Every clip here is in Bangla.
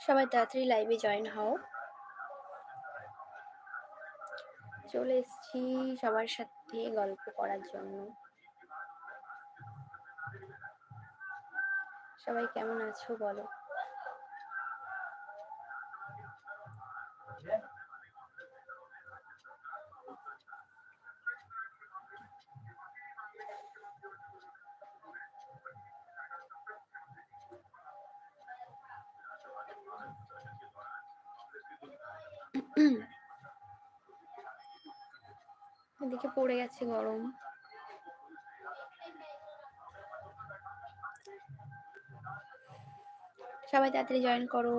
সবাই তাড়াতাড়ি লাইভে জয়েন হও। চলে এসেছি সবার সাথে গল্প করার জন্য। সবাই কেমন আছো বলো? এদিকে পড়ে গেছে গরম। সবাই তাড়াতাড়ি জয়েন করো।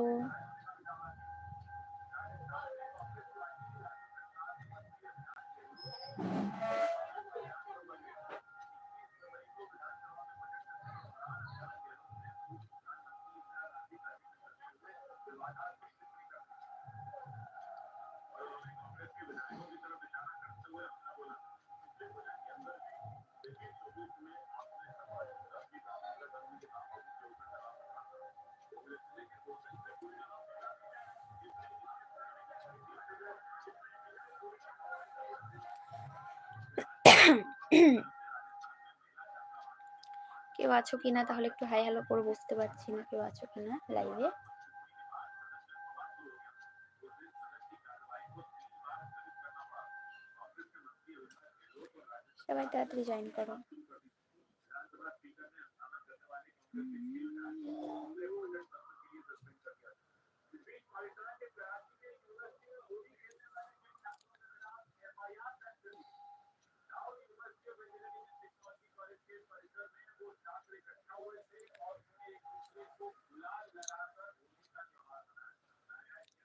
কেউ আছো কিনা? তাহলে একটু হাই হ্যালো করে বুঝতে পারছি না কেউ আছো কিনা লাইভে সবাই তাড়াতাড়ি জয়েন করো।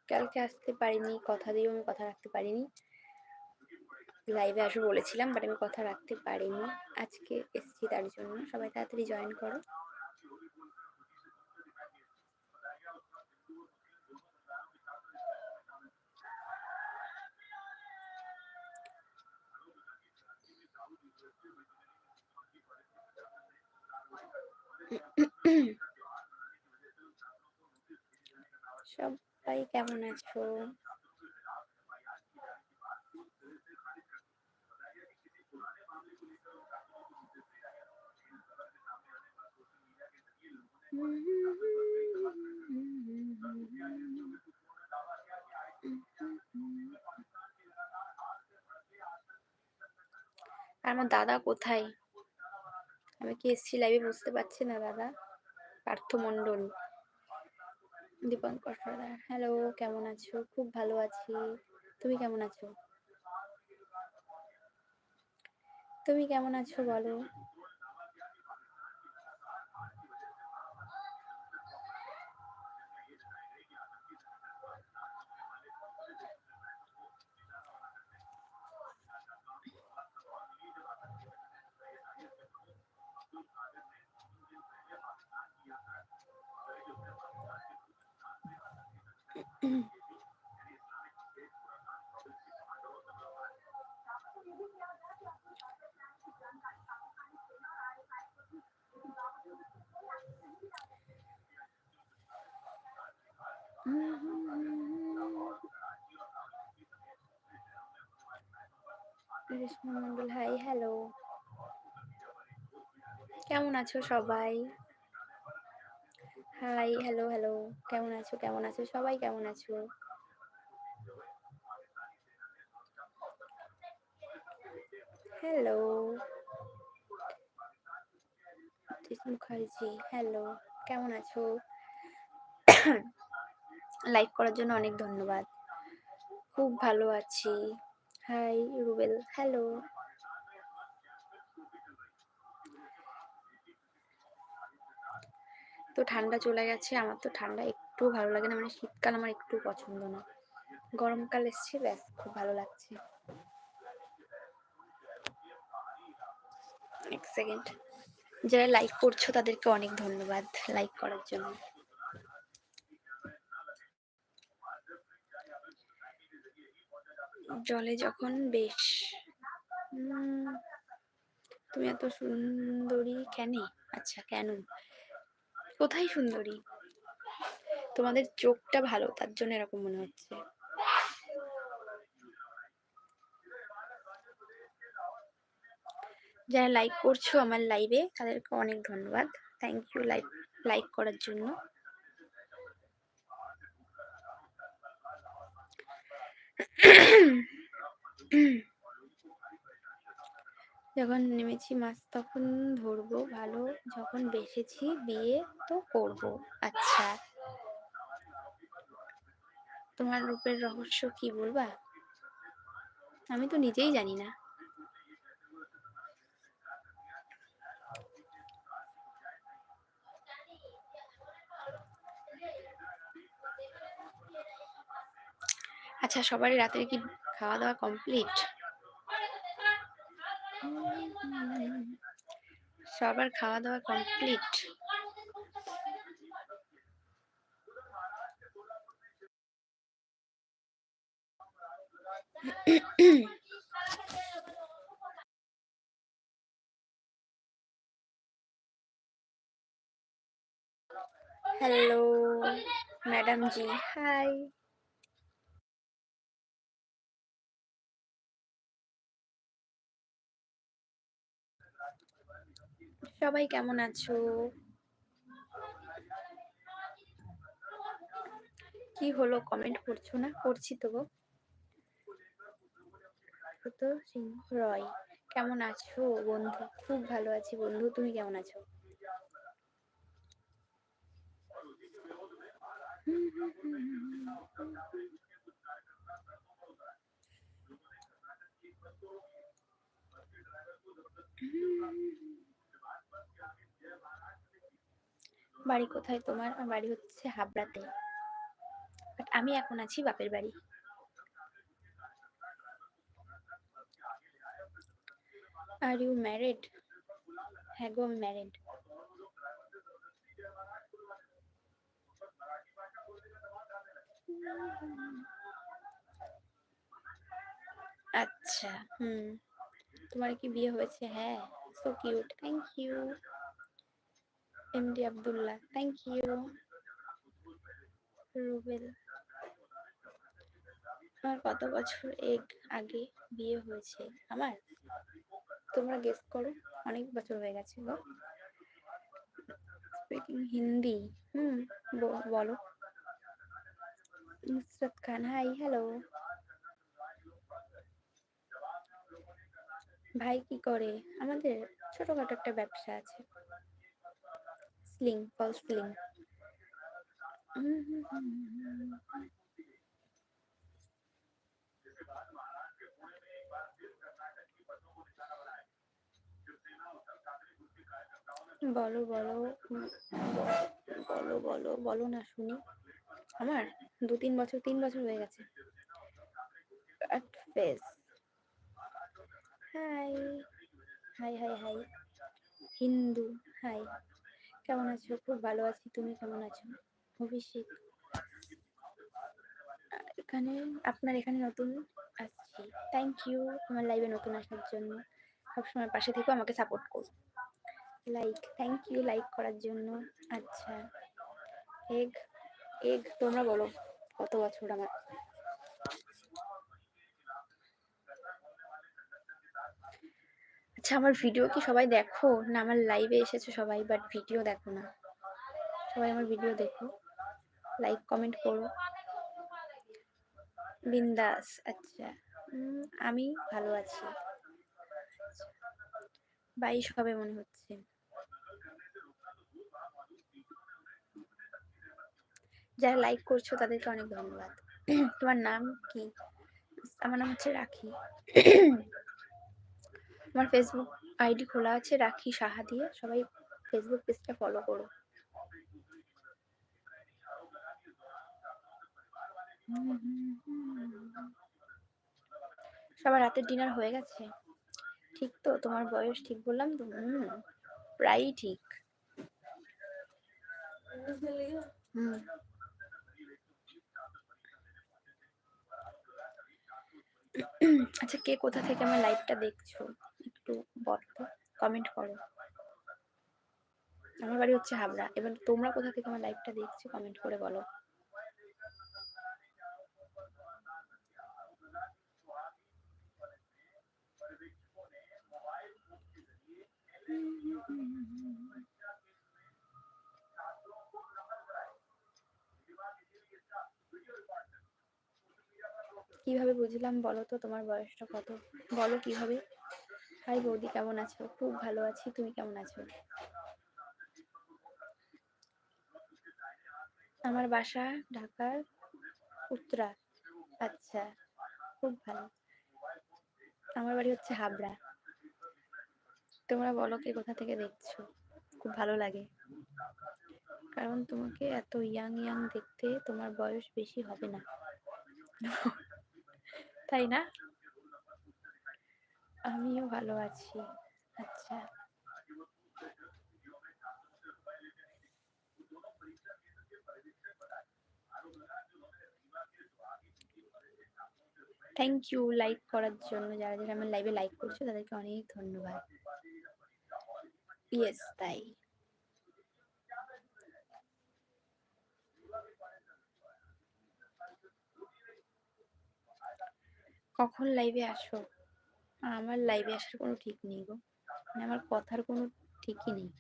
কালকে আসতে পারিনি, কথা দিয়েও আমি কথা রাখতে পারিনি। লাইভে আসব বলেছিলাম বাট আমি কথা রাখতে পারিনি। আজকে এসছি তার জন্য। সবাই তাড়াতাড়ি জয়েন করো। সবাই কেমন আছো? আমার দাদা কোথায়? আমি কি এসছি লাইভে বুঝতে পারছি না, দাদা? পার্থ মণ্ডল দীপঙ্কর সর্দার। হ্যালো কেমন আছো? খুব ভালো আছি। তুমি কেমন আছো? তুমি কেমন আছো বলো? Krishna Mondal hi, hello. কেমন আছো সবাই? Hi, hello hello. কেমন আছো কেমন আছো? সবাই কেমন আছো? হ্যালো। মুখার্জি, হ্যালো। কেমন আছো? লাইক করার জন্য অনেক ধন্যবাদ। খুব ভালো আছি। হাই রুবেল হ্যালো তো ঠান্ডা চলে গেছে। আমার তো ঠান্ডা একটু ভালো লাগে না। মানে শীতকাল আমার একটু পছন্দ না। গরমকাল এসছে, ব্যাস, খুব ভালো লাগছে। এক সেকেন্ড যারা লাইক করছ তাদেরকে অনেক ধন্যবাদ লাইক করার জন্য। জলে যখন বেশ। তুমি এত সুন্দরী কেন? আচ্ছা কেন? কোথায় সুন্দরী? তোমাদের চোখটা ভালো, তার জন্য এরকম মনে হচ্ছে। যারা লাইক করছ আমার লাইভে তাদেরকে অনেক ধন্যবাদ। থ্যাংক ইউ লাইক লাইক করার জন্য। যখন নেমেছি, মাছ তখন ধরবো, ভালো যখন বেসেছি বিয়ে তো করব। আচ্ছা। তোমার রূপের রহস্য কি বলবা? আমি তো নিজেই জানি না। আচ্ছা সবারই রাতের কি খাওয়া দাওয়া কমপ্লিট সবার খাওয়া দাওয়া complete hello madam ji hi সবাই কেমন আছো? কি হলো? কমেন্ট করছ না? করছি তো তো সিংহ রয়, কেমন আছো বন্ধু? খুব ভালো আছি বন্ধু, তুমি কেমন আছো? বাড়ি কোথায় তোমার? আমার বাড়ি হচ্ছে হাবড়াতে। বাট আমি এখন আছি বাপের বাড়ি। আর ইউ ম্যারিড হ্যাঁ গো ম্যারিড আচ্ছা হুম। তোমার কি বিয়ে হয়েছে? হ্যাঁ so cute thank you MD Abdullah. Thank you Rubel. আমার কত বছর এক আগে বিয়ে হয়েছে? আমার? তোমরা গেস করো। অনেক বছর হয়ে গেছে গো। স্পিকিং হিন্দি। হুম বলো। নুসরত খান হাই হ্যালো ভাই কি করে? আমাদের ছোটখাটো একটা ব্যবসা আছে। স্লিং ফল স্লিং বলো বলো বলো বলো বলো না শুনি। আমার দু তিন বছর তিন বছর হয়ে গেছে। Face hi hi hi hi Hindu hi কেমন আছো? খুব ভালো আছি। তুমি কেমন আছো? অভিষেক, এখানে আপনার এখানে নতুন আসছি। থ্যাংক ইউ আমার লাইভে নতুন আসার জন্য। সবসময় পাশে থেকে, আমাকে সাপোর্ট করো। লাইক থ্যাংক ইউ লাইক করার জন্য। আচ্ছা। এগ এগ তোমরা বলো, কত বছর আমার আচ্ছা আমার ভিডিও কি সবাই দেখো? না, আমার লাইভে এসেছ সবাই বাট ভিডিও দেখো না। সবাই আমার ভিডিও দেখো। লাইক কমেন্ট করো। বিন্দাস আচ্ছা। আমি ভালো আছি। বাইশ হবে মনে হচ্ছে। যারা লাইক করছ, তাদেরকে অনেক ধন্যবাদ। তোমার নাম কি? আমার নাম হচ্ছে রাখি। আমার ফেসবুক আইডি খোলা আছে, রাখি সাহা দিয়ে। সবাই ফেসবুক পেজটা ফলো করো। সবার রাতের ডিনার হয়ে গেছে। ঠিক তো? তোমার বয়স ঠিক বললাম তো? হুম, প্রায়ই ঠিক। হুম। আচ্ছা কে কোথা থেকে আমার লাইভটা দেখছ? কমেন্ট করো। আমার বাড়ি হচ্ছে হাবড়া। এবার তোমরা কোথা থেকে আমার লাইভটা দেখছ কমেন্ট করে বলো। কীভাবে বুঝলাম বলো তো তোমার বয়সটা কত? বলো কীভাবে? হাই বৌদি, কেমন আছো? খুব ভালো আছি, তুমি কেমন আছো? আমার বাসা ঢাকার উত্তরা। আচ্ছা খুব ভালো। আমার বাড়ি হচ্ছে হাবড়া। তোমরা বলো কে কোথা থেকে দেখছ? খুব ভালো লাগে। কারণ তোমাকে এত ইয়াং ইয়াং দেখতে তোমার বয়স বেশি হবে না। তাই না? আমিও ভালো আছি। আচ্ছা। থ্যাংক ইউ লাইক করার জন্য। যারা যারা আমার লাইভে লাইক করছ, তাদেরকে অনেক ধন্যবাদ। ইয়েস তাই। কখন লাইভে আসো? আমার লাইভে আসার কোনো ঠিক নেই গো। মানে আমার কথার কোনো ঠিকই নেই।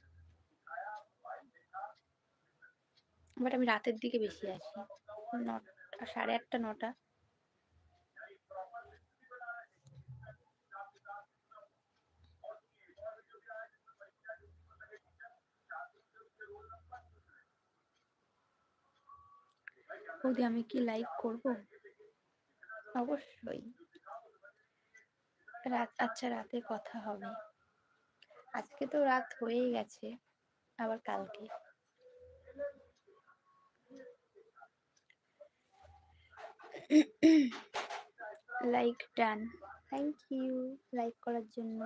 বাট আমি রাতের দিকে বেশি আসি নটা সাড়ে আটটা, নটা। বৌদি, আমি কি লাইভ করব? অবশ্যই। রাত আচ্ছা রাতে কথা হবে। আজকে তো রাত হয়েই গেছে, আবার কালকে। Like done thank you like করার জন্য।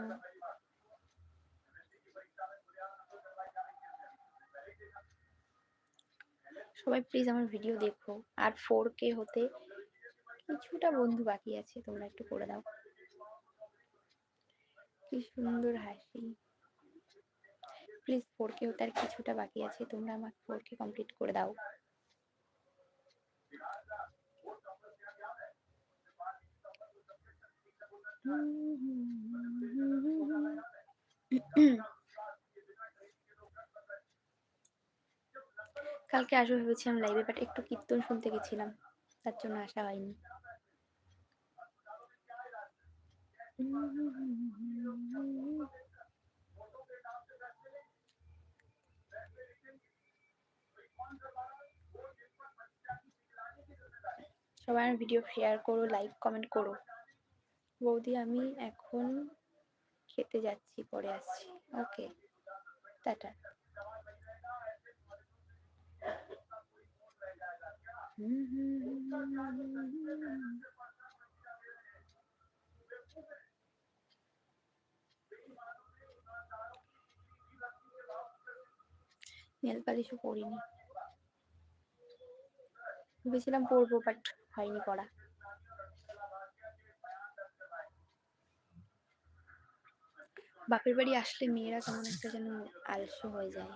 সবাই প্লিজ আমার ভিডিও দেখো। আর ফোর কে হতে কিছুটা বন্ধু বাকি আছে, তোমরা একটু করে দাও। কি সুন্দর হাসি। প্লিজ ফোর কে হতে আর কিছুটা বাকি আছে, তোমরা আমার ফোর কে কমপ্লিট করে দাও। কালকে আসব ভেবেছিলাম লাইভে বাট একটু কীর্তন শুনতে গেছিলাম, তার জন্য আসা হয়নি। সবাই ভিডিও শেয়ার করো লাইক কমেন্ট করো। বৌদি, আমি এখন খেতে যাচ্ছি, পরে আসছি। ওকে টাটা। নেল পালিশও পরিনি ভেবেছিলাম পরবো বাট হয়নি পড়া বাপের বাড়ি আসলে মেয়েরা কেমন একটা যেন আলস্য হয়ে যায়।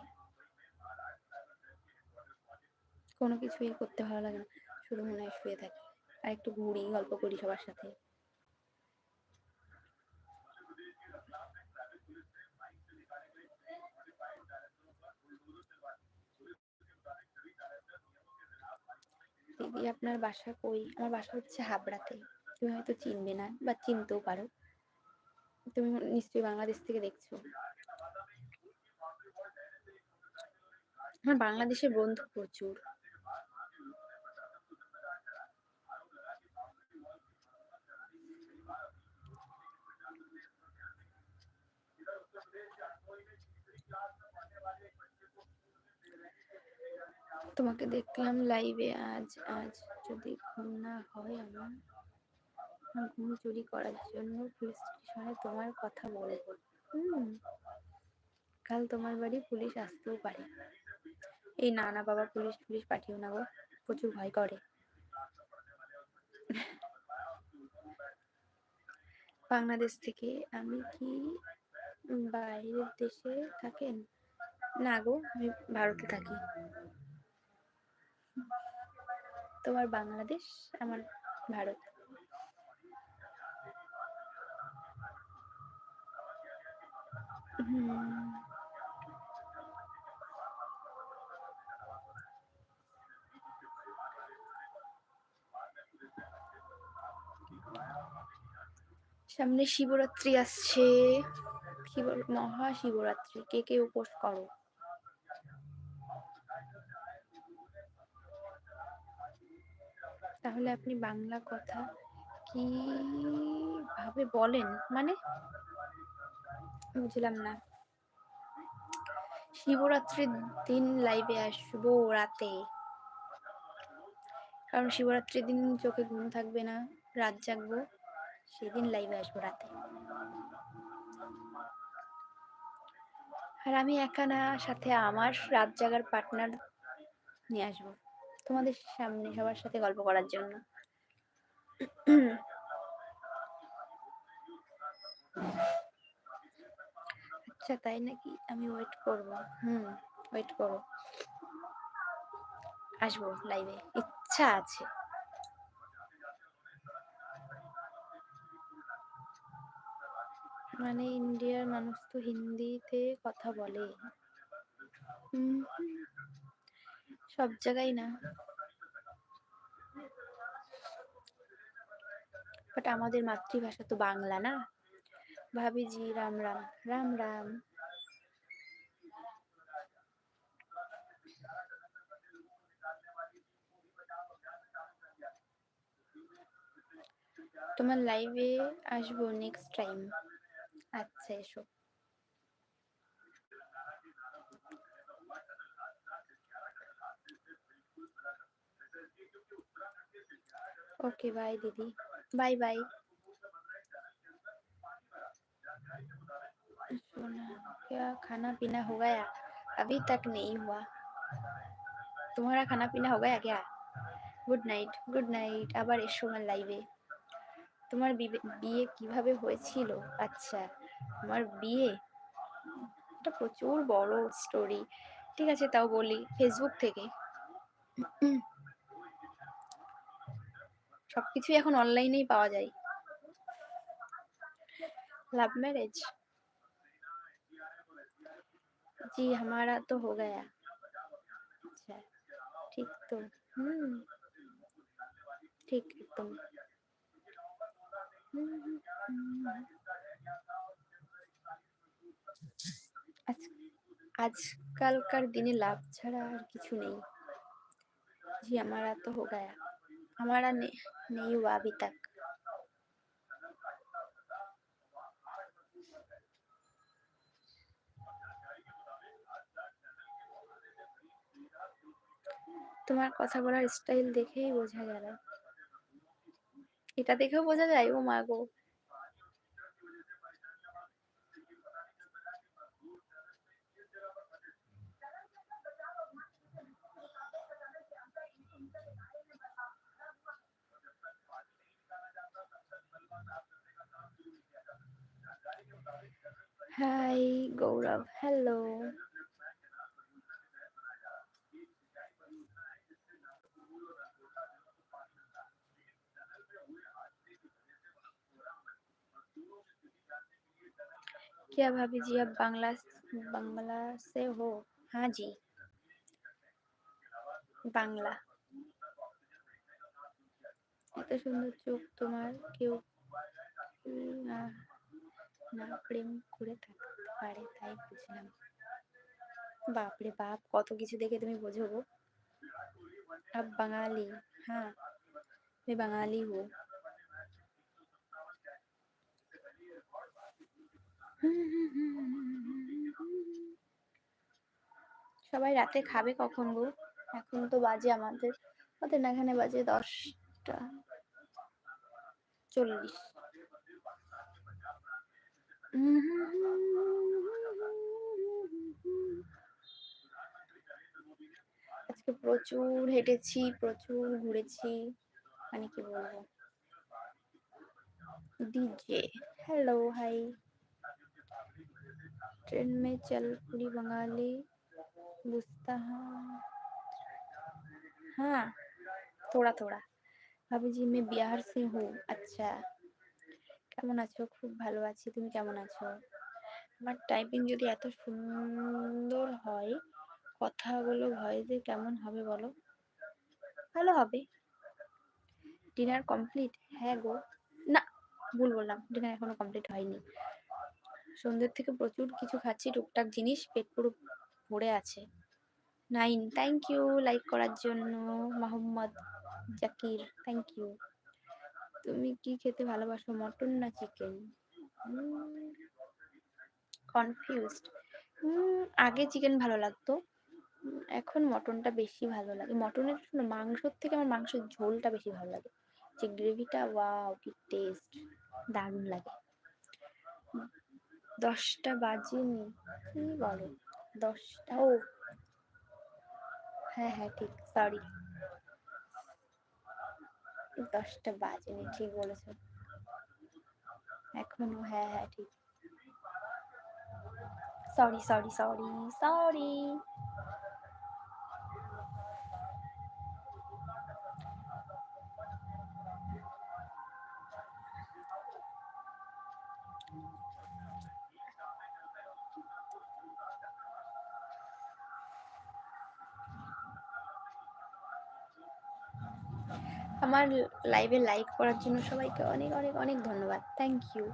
কোনো কিছুই করতে ভালো লাগে না, শুধু মনে হয় শুয়ে থাকি। আর একটু ঘুরি, গল্প করি সবার সাথে। দিদি আপনার বাসা কই, আমার বাসা হচ্ছে হাবড়াতে। তুমি হয়তো চিনবে না বা চিনতেও পারো। তুমি নিশ্চয়ই বাংলাদেশ থেকে দেখছ। আমার বাংলাদেশের বন্ধু প্রচুর। তোমাকে দেখলাম লাইভে আজ আজ যদি ঘুম না হয় আমার ঘুম চুরি করার জন্য পুলিশ স্টেশনে তোমার কথা বলব। হুম, কাল তোমার বাড়ি পুলিশ আসতেও পারে। এই না না বাবা পুলিশ পুলিশ পাঠিও না গো, প্রচুর ভয় করে। বাংলাদেশ থেকে আমি কি বাইরের দেশে থাকেন? না গো, আমি ভারতে থাকি। তোমার বাংলাদেশ আমার ভারত। সামনে শিবরাত্রি আসছে। শিব মহাশিবরাত্রি কে কে উপোস করো? তাহলে আপনি বাংলা কথা কি ভাবে বলেন? মানে বুঝলাম না। শিবরাত্রির দিন লাইভে আসব রাতে কারণ শিবরাত্রির দিন চোখে ঘুম থাকবে না, রাত জাগবো, সেদিন লাইভে আসব রাতে। আর আমি একা না, সাথে আমার রাত জাগার পার্টনার নিয়ে আসব। তোমাদের সামনে সবার সাথে গল্প করার জন্য। আচ্ছা তাই নাকি? আমি ওয়েট করব। হুম ওয়েট করো। আসব লাইভে ইচ্ছা আছে। মানে ইন্ডিয়ার মানুষ তো হিন্দিতে কথা বলে। সব জায়গায় না। বাট আমাদের মাতৃভাষা তো বাংলা না। ভাবিজি রাম রাম রাম রাম। তোমার লাইভে আসব নেক্সট টাইম আচ্ছা এসো। ओके बाय दीदी बाय बाय क्या खाना पीना हो गया अभी तक नहीं हुआ तुम्हारा खाना पीना हो गया क्या গুড নাইট গুড নাইট আবার এসো আমার লাইভে তোমার বিয়ে কিভাবে হয়েছিল আচ্ছা আমার বিয়ে এটা প্রচুর বড় স্টোরি ঠিক আছে তাও বলি ফেসবুক থেকে সবকিছুই এখন অনলাইনেই পাওয়া যায় लव मैरिज जी हमारा तो हो गया अच्छा ठीक तो हम्म ঠিক একদম আজকালকার দিনে লাভ ছাড়া আর কিছু নেই জি हमारा तो हो गया हमारा ने, नहीं हुआ अभी तक তোমার কথা বলার স্টাইল দেখেই বোঝা গেল এটা দেখেও বোঝা যায় ও মা গো হাই গৌরব হ্যালো क्या भाभी जी आप बांग्ला बांग्ला से हो हाँ जी বাংলা এত সুন্দর চোখ তোমার কেউ না প্রেম করে থাকতে পারে, তাই বুঝলাম। বাপরে বাপ, কত কিছু দেখে তুমি বোঝাবো আপ বাঙালি হ্যাঁ আমি বাঙালি হো সবাই রাতে খাবে কখন গো? এখন তো বাজে আমাদের। আমাদের এখানে বাজে দশটা। চল্লিশ। আজকে প্রচুর হেঁটেছি প্রচুর ঘুরেছি মানে কি বলবো ডিজে হ্যালো হাই ट्रेन में चल पूरी बंगाली बुझता हाँ हाँ थोड़ा थोड़ा भाभी जी मैं बिहार से हूँ अच्छा কেমন আছো? খুব ভালো আছি। তুমি কেমন আছো? আমার টাইপিং যদি এত সুন্দর হয়, কথাগুলো ভয়েসে কেমন হবে বলো? ভালো হবে। ডিনার কমপ্লিট হ্যাঁ গো। না, ভুল বললাম। ডিনার এখনও কমপ্লিট হয়নি। সন্ধ্যের থেকে প্রচুর কিছু খাচ্ছি, টুকটাক জিনিস, পেট পুরো ভরে আছে। নাইন। থ্যাংক ইউ লাইক করার জন্য। মোহাম্মদ জাকির থ্যাংক ইউ তুমি কি খেতে ভালোবাসো, মটন না চিকেন কনফিউজড আগে চিকেন ভালো লাগতো। এখন মটনটা বেশি ভালো লাগে। মটনের শোনো মাংসর থেকে আমার মাংসের ঝোলটা বেশি ভালো লাগে। যে গ্রেভিটা ওয়াও কি টেস্ট দারুণ লাগে। দশটা বাজেনি, কি বলো? দশটা, ও। হ্যাঁ হ্যাঁ ঠিক সরি দশটা বাজেনি ঠিক বলেছ এখনও হ্যাঁ হ্যাঁ ঠিক। সরি সরি সরি সরি আমার লাইভে লাইক করার জন্য সবাইকে অনেক অনেক অনেক ধন্যবাদ। থ্যাংক ইউ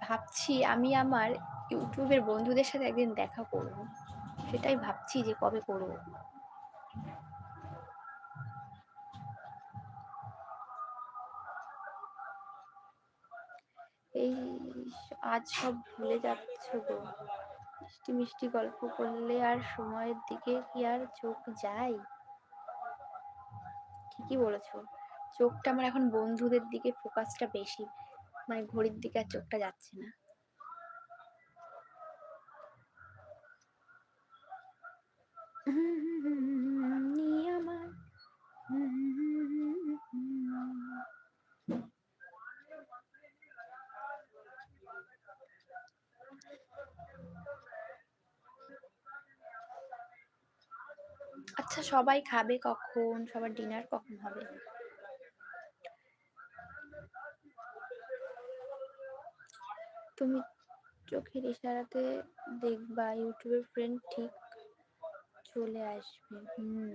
ভাবছি আমি আমার ইউটিউবের বন্ধুদের সাথে একদিন দেখা করব। সেটাই ভাবছি যে কবে করব। এই আজ সব ভুলে যাচ্ছ গো। মিষ্টি মিষ্টি গল্প করলে আর সময়ের দিকে কি আর চোখ যায়? ঠিকই বলেছ। চোখটা আমার এখন বন্ধুদের দিকে ফোকাসটা বেশি। মানে ঘড়ির দিকে আর চোখটা যাচ্ছে না। নিয়ে আচ্ছা সবাই খাবে কখন? সবার ডিনার কখন হবে? তুমি চোখের ইশারাতে দেখবা, ইউটিউবের ফ্রেন্ড ঠিক চলে আসবে। হুম।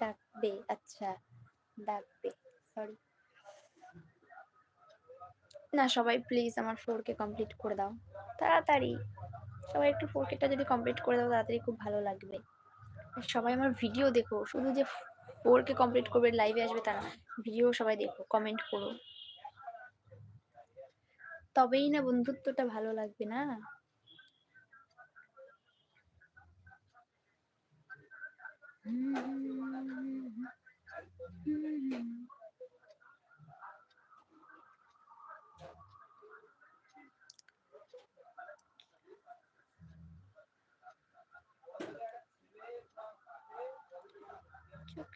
ডাকবে আচ্ছা ডাকবে সরি না, সবাই প্লিজ আমার ফোর কে কমপ্লিট করে দাও। তাড়াতাড়ি। সবাই একটু ফোর কেটা যদি কমপ্লিট করে দাও, তাড়াতাড়ি খুব ভালো লাগবে। সবাই আমার ভিডিও দেখো, শুধু যে ফোর কে কমপ্লিট করবে লাইভে আসবে তারা ভিডিও সবাই দেখো কমেন্ট করো। তবেই না বন্ধুত্বটা ভালো লাগবে না?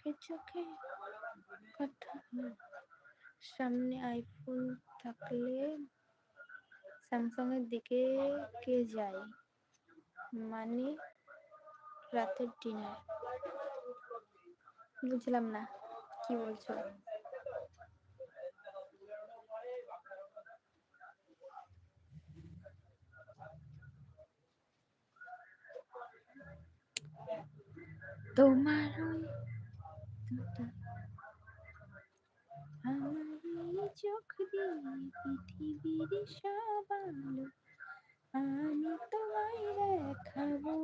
চোখে চোখে কথা সামনে আইফোন থাকলে স্যামসাং এর দিকে কে যায়? মানে রাতের ডিনার বুঝলাম না, কি বলছো? তোমার আমার চোখ দিয়ে পৃথিবীর সব আলো আমি তোমায় দেখাবো।